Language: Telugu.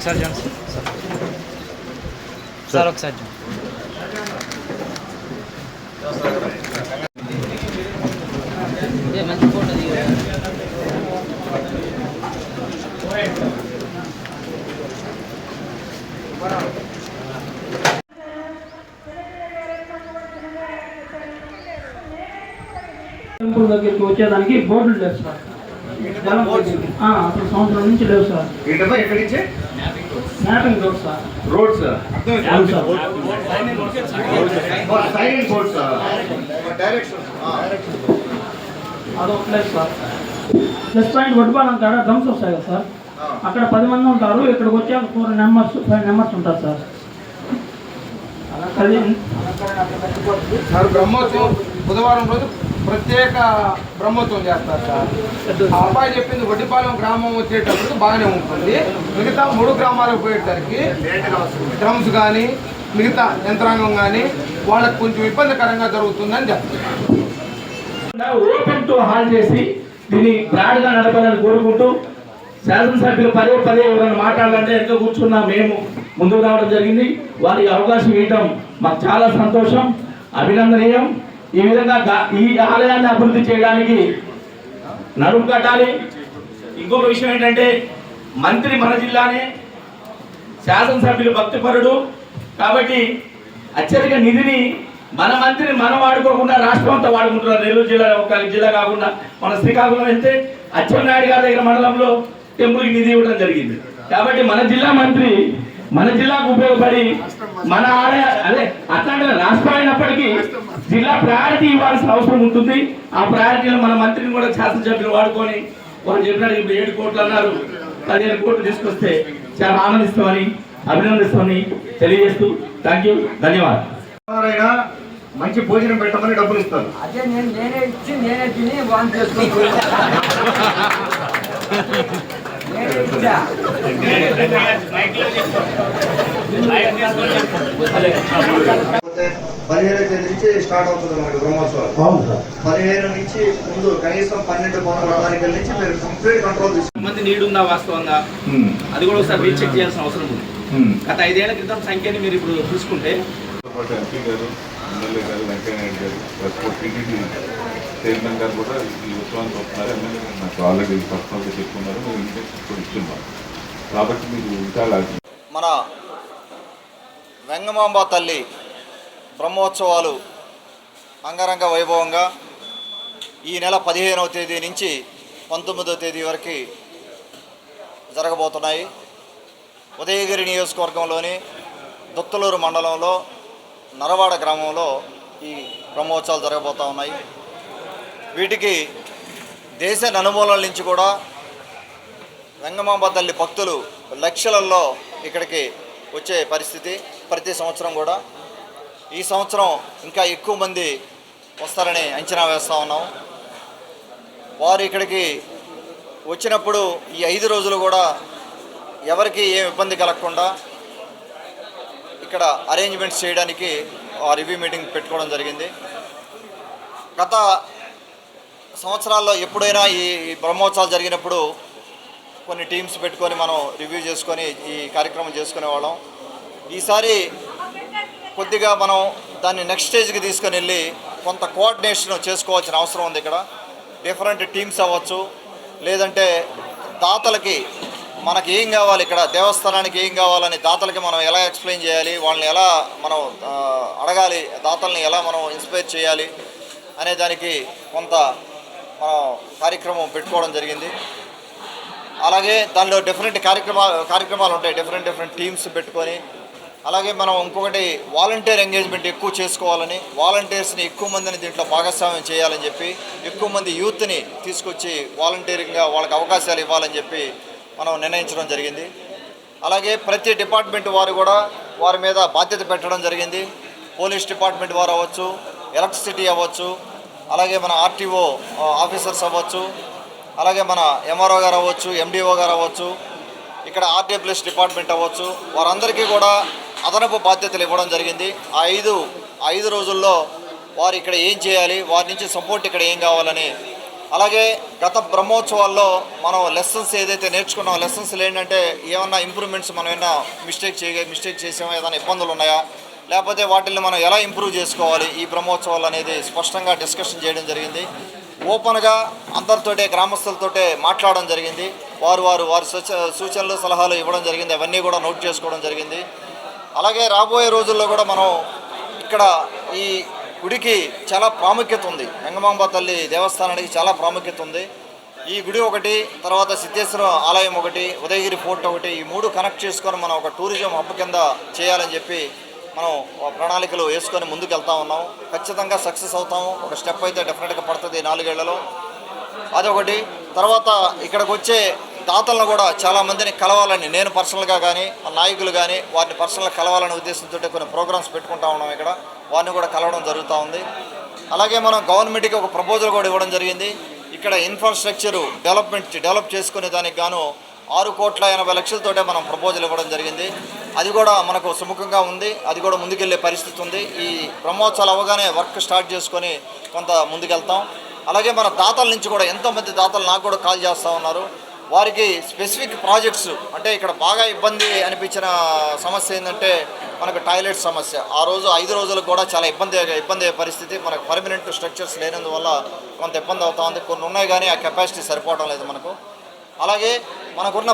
సార్ ఒకసారి చూడండి సార్ సార్ ఒకసారి చూడండి ఏ మంచి ఫోటో దిగు టెంపుల్ దగ్గరికి వచ్చేదానికి బోర్డులు లేవు సంవత్సరం నుంచి లేవు సార్. ఏంటమ్మా ఎక్కడి నుంచి? Mapping road sir. Silent direction అదొక place sir. Plus point Vaddupalem కాడ డ్రమ్స్ వస్తాయి కదా సార్. అక్కడ పది మంది ఉంటారు ఇక్కడికి వచ్చాక ఫోర్ నెంబర్స్ ఫైవ్ నెంబర్స్ ఉంటారు సార్. సార్ బ్రహ్మోత్సవం బుధవారం రోజు ప్రత్యేక బ్రహ్మోత్సవం చేస్తారు సార్. ఆ అబ్బాయి చెప్పింది వడ్డిపాలెం గ్రామం వచ్చేటప్పుడు బాగానే ఉంటుంది. మిగతా మూడు గ్రామాలకు పోయేసరికి డ్రమ్స్ కానీ మిగతా యంత్రాంగం కానీ వాళ్ళకి కొంచెం ఇబ్బందికరంగా జరుగుతుందని చెప్తారు. ఓపెన్ టు హాల్ చేసి దీన్ని బ్రాడ్గా నడపాలని కోరుకుంటూ శాసనసభ్యులు పదే పదే ఎవరైనా మాట్లాడాలంటే ఎంత కూర్చున్నా మేము ముందుకు రావడం జరిగింది. వారికి అవకాశం ఇవ్వడం మాకు చాలా సంతోషం. అభినందనీయం. ఈ విధంగా ఈ ఆలయాన్ని అభివృద్ధి చేయడానికి నడుము కట్టాలి. ఇంకొక విషయం ఏంటంటే మంత్రి మన జిల్లానే శాసనసభ్యులు భక్తిపరుడు. కాబట్టి అత్యధిక నిధిని మన మంత్రిని మనం వాడుకోకుండా రాష్ట్రం అంతా వాడుకుంటున్నారు. నెల్లూరు జిల్లా ఒక జిల్లా కాకుండా మన శ్రీకాకుళం వెళ్తే అచ్చెన్నాయుడు గారి దగ్గర మండలంలో టెంపుల్కి నిధి ఇవ్వడం జరిగింది. కాబట్టి మన జిల్లా మంత్రి మన జిల్లాకు ఉపయోగపడి మన ఆలయ అదే అట్లాంటి రాష్ట్రం అయినప్పటికీ జిల్లా ప్రయారిటీ ఇవ్వాల్సిన అవసరం ఉంటుంది. ఆ ప్రయారిటీలో మన మంత్రిని కూడా శాసనసభ్యులు వాడుకొని వాళ్ళు చెప్పినట్టు ఇప్పుడు ఏడు కోట్లు అన్నారు. పదిహేను కోట్లు తీసుకొస్తే చాలా ఆనందిస్తామని అభినందిస్తామని తెలియజేస్తూ థ్యాంక్ యూ ధన్యవాదాలు. మంచి భోజనం పెట్టమని డబ్బులు ఇస్తారు. అదే నేను నేనే ఇచ్చి నేనే తిని వాన్ చేసుకుంటున్నా పదిహేను తేదీ నుంచి స్టార్ట్ అవుతుంది మనకి బ్రహ్మోత్సవాలు. అవును సార్. పదిహేను నుంచి ముందు కనీసం పన్నెండు తారీఖుల నుంచి మీరు కంప్లీట్ కంట్రోల్ తీసుకుంటారు మంది నీడు ఉందా వాస్తవంగా అది కూడా ఒకసారి రీచెక్ చేయాల్సిన అవసరం ఉంది. గత ఐదేళ్ళ క్రితం సంఖ్యని మీరు ఇప్పుడు చూసుకుంటే ఎంపీ గారు ఎమ్మెల్యే గారు వెంకయ్యనాయుడు గారు చైర్మన్ కూడా ఈ ఉత్సవానికి వస్తున్నారు. ఎమ్మెల్యే గారు నాకు ఆల్రెడీ పర్సనల్గా చెప్పుకున్నారు. మీరు ఇంజక్షన్ కూడా ఇస్తున్నారు. కాబట్టి మీరు ఇంకా లాగి మన వెంగమాంబ తల్లి బ్రహ్మోత్సవాలు అంగరంగ వైభవంగా ఈ నెల పదిహేనవ తేదీ నుంచి పంతొమ్మిదవ తేదీ వరకు జరగబోతున్నాయి. ఉదయగిరి నియోజకవర్గంలోని దుత్తలూరు మండలంలో నరవాడ గ్రామంలో ఈ బ్రహ్మోత్సవాలు జరగబోతూ ఉన్నాయి. వీటికి దేశ నలుమూలల నుంచి కూడా వెంగమాంబ తల్లి భక్తులు లక్షలలో ఇక్కడికి వచ్చే పరిస్థితి ప్రతి సంవత్సరం కూడా ఈ సంవత్సరం ఇంకా ఎక్కువ మంది వస్తారని అంచనా వేస్తూ ఉన్నాం. వారు ఇక్కడికి వచ్చినప్పుడు ఈ ఐదు రోజులు కూడా ఎవరికి ఏం ఇబ్బంది కలగకుండా ఇక్కడ అరేంజ్మెంట్స్ చేయడానికి ఆ రివ్యూ మీటింగ్ పెట్టుకోవడం జరిగింది. గత సంవత్సరాల్లో ఎప్పుడైనా ఈ ఈ బ్రహ్మోత్సవాలు జరిగినప్పుడు కొన్ని టీమ్స్ పెట్టుకొని మనం రివ్యూ చేసుకొని ఈ కార్యక్రమం చేసుకునేవాళ్ళం. ఈసారి కొద్దిగా మనం దాన్ని నెక్స్ట్ స్టేజ్కి తీసుకొని వెళ్ళి కొంత కోఆర్డినేషన్ చేసుకోవాల్సిన అవసరం ఉంది ఇక్కడ. డిఫరెంట్ టీమ్స్ అవ్వచ్చు లేదంటే దాతలకి మనకి ఏం కావాలి ఇక్కడ? దేవస్థానానికి ఏం కావాలని దాతలకి మనం ఎలా ఎక్స్ప్లెయిన్ చేయాలి? వాళ్ళని ఎలా మనం అడగాలి? దాతల్ని ఎలా మనం ఇన్స్పైర్ చేయాలి? అనే దానికి కొంత మనం కార్యక్రమం పెట్టుకోవడం జరిగింది. అలాగే దానిలో డిఫరెంట్ కార్యక్రమాలు కార్యక్రమాలు ఉంటాయి. డిఫరెంట్ డిఫరెంట్ టీమ్స్ పెట్టుకొని అలాగే మనం ఇంకొకటి వాలంటీర్ ఎంగేజ్మెంట్ ఎక్కువ చేసుకోవాలని వాలంటీర్స్ని ఎక్కువ మందిని దీంట్లో భాగస్వామ్యం చేయాలని చెప్పి ఎక్కువ మంది యూత్ని తీసుకొచ్చి వాలంటీరింగ్గా వాళ్ళకి అవకాశాలు ఇవ్వాలని చెప్పి మనం నిర్ణయించడం జరిగింది. అలాగే ప్రతి డిపార్ట్మెంట్ వారు కూడా వారి మీద బాధ్యత పెట్టడం జరిగింది. పోలీస్ డిపార్ట్మెంట్ వారు అవ్వచ్చు ఎలక్ట్రిసిటీ అవ్వచ్చు అలాగే మన ఆర్టీఓ ఆఫీసర్స్ అవ్వచ్చు అలాగే మన ఎంఆర్ఓ గారు అవ్వచ్చు ఎండిఓ గారు అవ్వచ్చు ఇక్కడ ఆర్డీఎఫ్ఎస్ డిపార్ట్మెంట్ అవ్వచ్చు. వారందరికీ కూడా అదనపు బాధ్యతలు ఇవ్వడం జరిగింది. ఆ ఐదు ఐదు రోజుల్లో వారు ఇక్కడ ఏం చేయాలి వారి నుంచి సపోర్ట్ ఇక్కడ ఏం కావాలని. అలాగే గత బ్రహ్మోత్సవాల్లో మనం లెసన్స్ ఏదైతే నేర్చుకున్నాం లెసన్స్ ఏంటంటే ఏమన్నా ఇంప్రూవ్మెంట్స్ మనం ఏమైనా మిస్టేక్ చేయ మిస్టేక్ చేసామో ఏదైనా ఇబ్బందులు ఉన్నాయా? లేకపోతే వాటిని మనం ఎలా ఇంప్రూవ్ చేసుకోవాలి? ఈ బ్రహ్మోత్సవాలు అనేది స్పష్టంగా డిస్కషన్ చేయడం జరిగింది. ఓపెన్గా అందరితోటే గ్రామస్తులతోటే మాట్లాడడం జరిగింది. వారు వారు వారి సూచ- సూచనలు సలహాలు ఇవ్వడం జరిగింది. అవన్నీ కూడా నోట్ చేసుకోవడం జరిగింది. అలాగే రాబోయే రోజుల్లో కూడా మనం ఇక్కడ ఈ గుడికి చాలా ప్రాముఖ్యత ఉంది. వెంగమాంబ తల్లి దేవస్థానానికి చాలా ప్రాముఖ్యత ఉంది. ఈ గుడి ఒకటి తర్వాత సిద్ధేశ్వర ఆలయం ఒకటి ఉదయగిరి ఫోర్ట్ ఒకటి ఈ మూడు కనెక్ట్ చేసుకొని మనం ఒక టూరిజం హబ్ కింద చేయాలని చెప్పి మనం ప్రణాళికలు వేసుకొని ముందుకు వెళ్తా ఉన్నాం. ఖచ్చితంగా సక్సెస్ అవుతాము. ఒక స్టెప్ అయితే డెఫినెట్గా పడుతుంది నాలుగేళ్ళలో. అదొకటి. తర్వాత ఇక్కడికి వచ్చే దాతలను కూడా చాలా మందిని కలవాలని నేను పర్సనల్గా కానీ మా నాయకులు కానీ వారిని పర్సనల్గా కలవాలనే ఉద్దేశంతో కొన్ని ప్రోగ్రామ్స్ పెట్టుకుంటా ఉన్నాం ఇక్కడ. వారిని కూడా కలవడం జరుగుతూ ఉంది. అలాగే మనం గవర్నమెంట్కి ఒక ప్రపోజల్ కూడా ఇవ్వడం జరిగింది. ఇక్కడ ఇన్ఫ్రాస్ట్రక్చర్ డెవలప్మెంట్ డెవలప్ చేసుకునే దానికి గాను ఆరు కోట్ల ఎనభై లక్షలతోటే మనం ప్రపోజల్ ఇవ్వడం జరిగింది. అది కూడా మనకు సుముఖంగా ఉంది. అది కూడా ముందుకెళ్ళే పరిస్థితి ఉంది. ఈ బ్రహ్మోత్సవాలు అవగానే వర్క్ స్టార్ట్ చేసుకొని కొంత ముందుకెళ్తాం. అలాగే మన దాతల నుంచి కూడా ఎంతోమంది దాతలు నాకు కూడా కాల్ చేస్తూ ఉన్నారు. వారికి స్పెసిఫిక్ ప్రాజెక్ట్స్ అంటే ఇక్కడ బాగా ఇబ్బంది అనిపించిన సమస్య ఏంటంటే మనకు టాయిలెట్ సమస్య. ఆ రోజు ఐదు రోజులకు కూడా చాలా ఇబ్బంది ఇబ్బంది అయ్యే పరిస్థితి. మనకు పర్మనెంట్ స్ట్రక్చర్స్ లేనందువల్ల కొంత ఇబ్బంది అవుతా ఉంది. కొన్ని ఉన్నాయి కానీ ఆ కెపాసిటీ సరిపోవడం లేదు మనకు. అలాగే మనకున్న